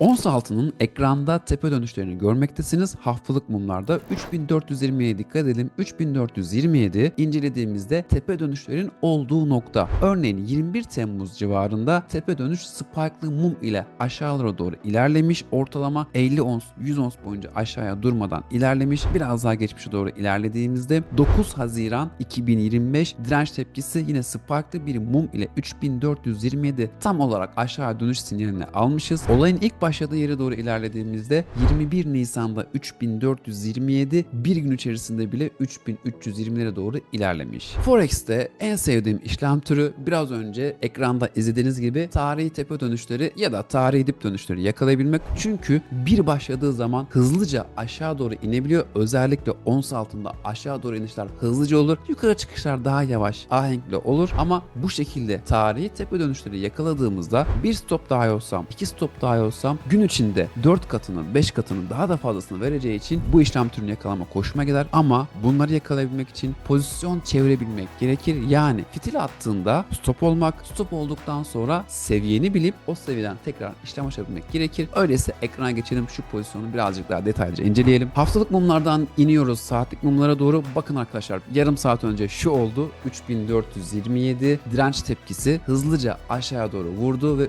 Ons altının ekranda tepe dönüşlerini görmektesiniz. Haftalık mumlarda 3427 dikkat edelim. 3427 incelediğimizde tepe dönüşlerin olduğu nokta. Örneğin 21 Temmuz civarında tepe dönüş spike'lı mum ile aşağılara doğru ilerlemiş. Ortalama 50 ons, 100 ons boyunca aşağıya durmadan ilerlemiş. Biraz daha geçmişe doğru ilerlediğimizde 9 Haziran 2025 direnç tepkisi yine spike'lı bir mum ile 3427 tam olarak aşağı dönüş sinyalini almışız. Olayın ilk başladığı yere doğru ilerlediğimizde 21 Nisan'da 3427 bir gün içerisinde bile 3320'lere doğru ilerlemiş. Forex'te en sevdiğim işlem türü biraz önce ekranda izlediğiniz gibi tarihi tepe dönüşleri ya da tarihi dip dönüşleri yakalayabilmek. Çünkü bir başladığı zaman hızlıca aşağı doğru inebiliyor. Özellikle ons altında aşağı doğru inişler hızlıca olur. Yukarı çıkışlar daha yavaş, ahenkli olur ama bu şekilde tarihi tepe dönüşleri yakaladığımızda bir stop daha olsam, iki stop daha olsam gün içinde 4 katını, 5 katını daha da fazlasını vereceği için bu işlem türünü yakalama hoşuma gider ama bunları yakalayabilmek için pozisyon çevirebilmek gerekir. Yani fitil attığında stop olmak, stop olduktan sonra seviyeni bilip o seviyeden tekrar işlem açabilmek gerekir. Öyleyse ekrana geçelim şu pozisyonu birazcık daha detaylıca inceleyelim. Haftalık mumlardan iniyoruz saatlik mumlara doğru. Bakın arkadaşlar yarım saat önce şu oldu. 3427 direnç tepkisi hızlıca aşağıya doğru vurdu ve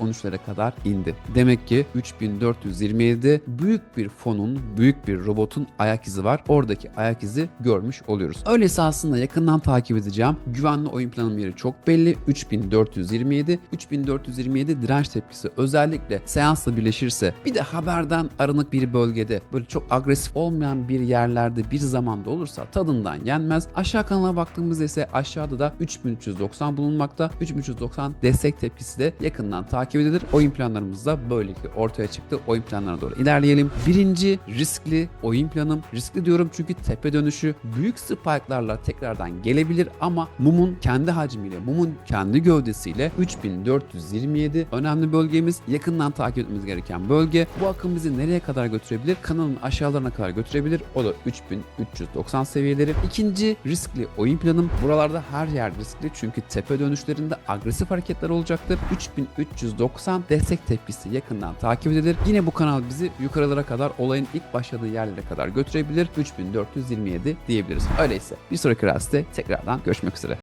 3413'lere kadar indi. Demek ki 3427'de büyük bir fonun, büyük bir robotun ayak izi var. Oradaki ayak izi görmüş oluyoruz. Öyleyse aslında yakından takip edeceğim. Güvenli oyun planım yeri çok belli. 3427. 3427 direnç tepkisi özellikle seansla birleşirse bir de haberden arınık bir bölgede böyle çok agresif olmayan bir yerlerde bir zamanda olursa tadından yenmez. Aşağı kanala baktığımızda ise aşağıda da 3390 bulunmakta. 3390 destek tepkisi de yakından takip edilir. Oyun planlarımız da böylelikle ortaya çıktı. Oyun planlarına doğru ilerleyelim. Birinci riskli oyun planım. Riskli diyorum çünkü tepe dönüşü büyük spike'larla tekrardan gelebilir ama mumun kendi hacmiyle, mumun kendi gövdesiyle 3427 önemli bölgemiz. Yakından takip etmemiz gereken bölge. Bu akım bizi nereye kadar götürebilir? Kanalın aşağılarına kadar götürebilir. O da 3390 seviyeleri. İkinci riskli oyun planım. Buralarda her yer riskli çünkü tepe dönüşlerinde agresif hareketler olacaktır. 3390 destek tepkisi yakından takip edilir. Yine bu kanal bizi yukarılara kadar olayın ilk başladığı yerlere kadar götürebilir. 3427 diyebiliriz. Öyleyse bir sonraki rastde tekrardan görüşmek üzere.